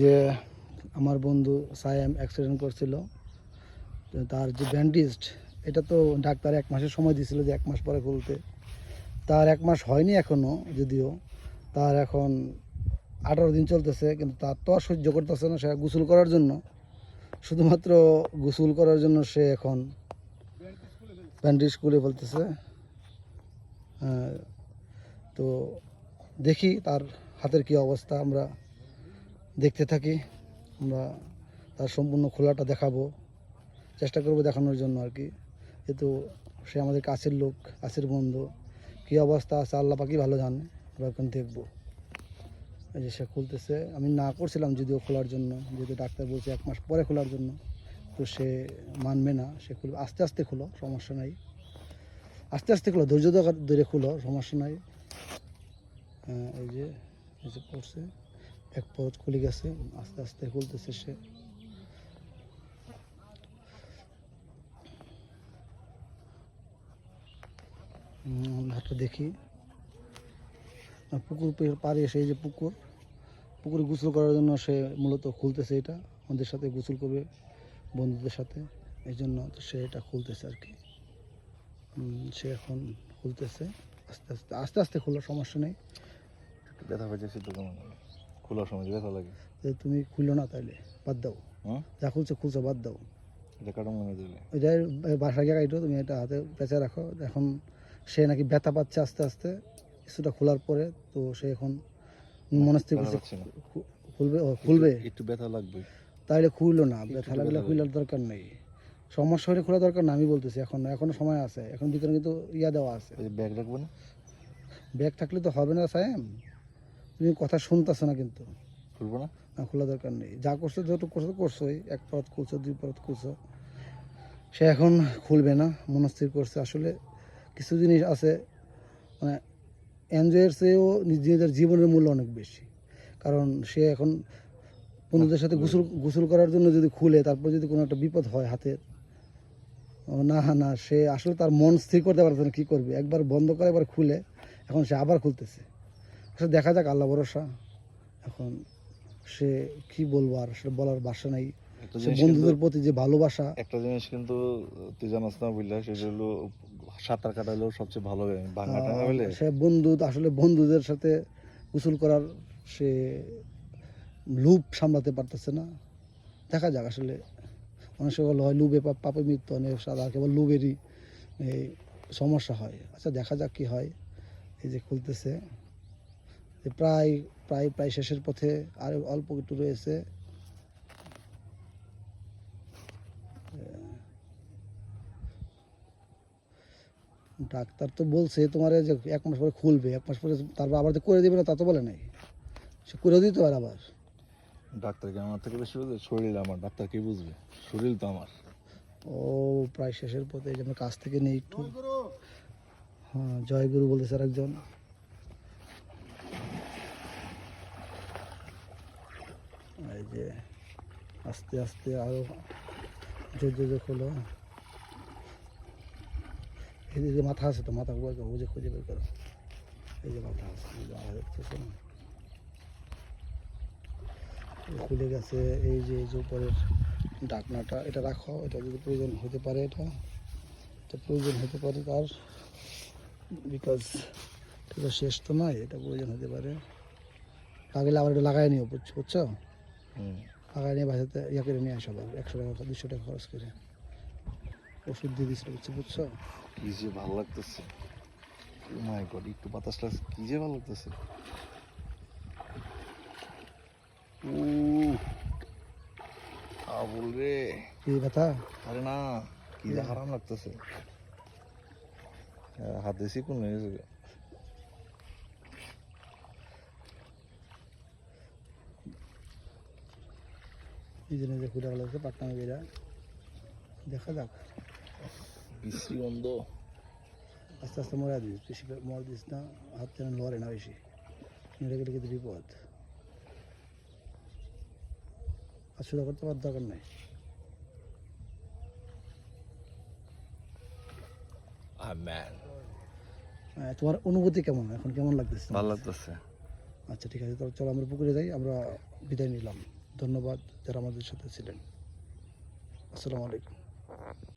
যে আমার বন্ধু সায়েম অ্যাক্সিডেন্ট করছিল। তার যে ব্যান্ডেজ এটা তো ডাক্তার এক মাসের সময় দিয়েছিল যে এক মাস পরে খুলতে। তার এক মাস হয়নি এখনও যদিও। তার এখন আঠারো দিন চলতেছে, কিন্তু তার তো আর সহ্য করতেছে না, সে গোসল করার জন্য। শুধুমাত্র গোসল করার জন্য সে এখন ব্যান্ডেজ খুলে ফেলতেছে তো দেখি তার হাতের কি অবস্থা, আমরা দেখতে থাকি। আমরা তার সম্পূর্ণ খোলাটা দেখাবো। চেষ্টা করব দেখানোর জন্য আর কি। যেহেতু সে আমাদের কাছের লোক কাছের বন্ধু। কী অবস্থা আছে আল্লাহ পাকি ভালো জানে। আমরা এখন দেখব। এই যে সে খুলতেছে। আমি না করছিলাম যদিও খোলার জন্য। যেহেতু ডাক্তার বলছে এক মাস পরে খোলার জন্য। তো সে মানবে না। সে খুলবে। আস্তে আস্তে খুলো সমস্যা নাই। আস্তে আস্তে খুলো ধৈর্য ধরে- খুলো সমস্যা নাই। হ্যাঁ, এই যে পড়ছে এক পথ খুলে গেছে, আস্তে আস্তে খুলতেছে সে। হাতটা দেখি। পুকুর পাড়ে এসে এই যে পুকুর, পুকুরে গোসল করার জন্য সে মূলত খুলতেছে এটা, আমাদের সাথে গোসল করবে বন্ধুদের সাথে, এই জন্য সে এটা খুলতেছে আর কি। সে এখন খুলতেছে, আস্তে আস্তে আস্তে আস্তে খোলো সমস্যা নেই। ব্যথা খোলার সময় ব্যথা লাগে। তুমি খুললো না বাদ দাও। যা খুলছে খুলছে বাদ দাও। এটা কাটার দিলে ওইটাই বাসা গিয়ে কাটো তুমি এটা হাতে পেঁচে রাখো। এখন সে নাকি ব্যথা পাচ্ছে আস্তে আস্তে। কিছুটা খোলার পরে তো সে এখন মনস্থির করছে। খুলবে? খুলবে? একটু ব্যথা লাগবে। তাইলে খুললো না ব্যথা লাগলে খুলার দরকার নেই। সমস্যা হলে খোলা দরকার না আমি বলতেছি। এখন এখনও সময় আছে। এখন ভিতরে কিন্তু ইয়া দেওয়া আছে। ব্যাগ রাখব না? ব্যাগ থাকলে তো হবে না সাহেব তুমি কথা শুনতেছো না কিন্তু। খুলবো না? না খোলা দরকার নেই। যা করছ যতটুকু করছ করছোই। এক পরত খুলছো দুই পরত খুলছো। সে এখন খুলবে না মনস্থির করছে। আসলে কিছু জিনিস আছে মানে এনজয়ের চেয়েও নিজেদের জীবনের মূল্য অনেক বেশি। কারণ সে এখন বন্ধুদের সাথে গোসল গোসল করার জন্য যদি খুলে তারপর যদি কোনো একটা বিপদ হয় হাতের না না সে আসলে তার মন স্থির করতে পারছে না কী করবে? একবার বন্ধ করে একবার খুলে এখন সে আবার খুলতেছে। আসলে দেখা যাক আল্লাহ ভরসা। এখন সে কি বলব আর আসলে বলার ভাষা নাই। সে বন্ধুদের প্রতি যে ভালোবাসা। একটা জিনিস কিন্তু তুই জানাস না বুঝলা সেটা হলো সাঁতার কাটালেও সবচেয়ে ভালো ভাঙা টাঙা হলে সে বন্ধু আসলে বন্ধুদের সাথে গোসল করার সে লুপ সামলাতে পারতেছে না। দেখা যাক আসলে অনেক সময় হয় লুবে পাপ- পাপে মৃত্যু অনেক সাদা কেবল লুবেরই এই সমস্যা হয়। আচ্ছা দেখা যাক কি হয়। এই যে খুলতেছে। প্রায় প্রায় প্রায় শেষের পথে আর অল্প একটু রয়েছে। ডাক্তার তো বলছে তোমার যে এক মাস পরে খুলবে এক মাস পরে তারপর আবার করে দেবে না তা তো বলে নাই। সে করে দিতে পারে আবার। ডাক্তারকে আমার থেকে বেশি বুঝবে? শরীর আমার ডাক্তার কি বুঝবে? শরীর তো আমার। ও প্রায় শেষের পথে এই কাছ থেকে নেই একটু। হ্যাঁ জয় গুরু বলতেছে আরেকজন। এই যে আস্তে আস্তে আরও জোর খোলো এই যে- মাথা আছে তো, মাথা বের করো খুঁজে খুঁজে বের করো। এই যে মাথা আছে যে খুলে গেছে, এই যে এই যে উপরের ডাকনাটা এটা রাখো, এটা যদি প্রয়োজন হতে পারে এটা। এটা প্রয়োজন হতে পারে তার বিকজ এটা শেষ তো নয়, এটা প্রয়োজন হতে পারে। লাগলে আবার এটা লাগাই নিও বুঝছ? হুম। নিয়ে বাসাতে ইয়া করে নিয়ে আসো একশো টাকা দুশো টাকা খরচ করে। ওষুধ দিয়ে দিচ্ছিল বুঝছ? বুঝছ কি যে ভালো লাগতেছে। মাই গড একটু বাতাস লাগছে কি যে ভালো লাগতেছে। আবুল রে। কি ব্যথা আরে না কি যে হারাম লাগতেছে। হাত কোন হয়ে গেছে? জন্য যে খুলে গেলো পাটনা বেরা দেখা যাক। বিশ্রী গন্ধ আস্তে আস্তে মরা দিস বেশি মর দিস না হাত যেন লড়ে না বেশি। মেরে গেলে কিন্তু বিপদ? আর সুদা করতে পার দরকার নাই। ম্যান তোমার অনুভূতি কেমন? এখন কেমন লাগতেছে? ভালো লাগতেছে। আচ্ছা ঠিক আছে তাহলে চলো আমরা পুকুরে যাই আমরা বিদায় নিলাম। ধন্যবাদ যারা আমাদের সাথে ছিলেন। আসসালামু আলাইকুম।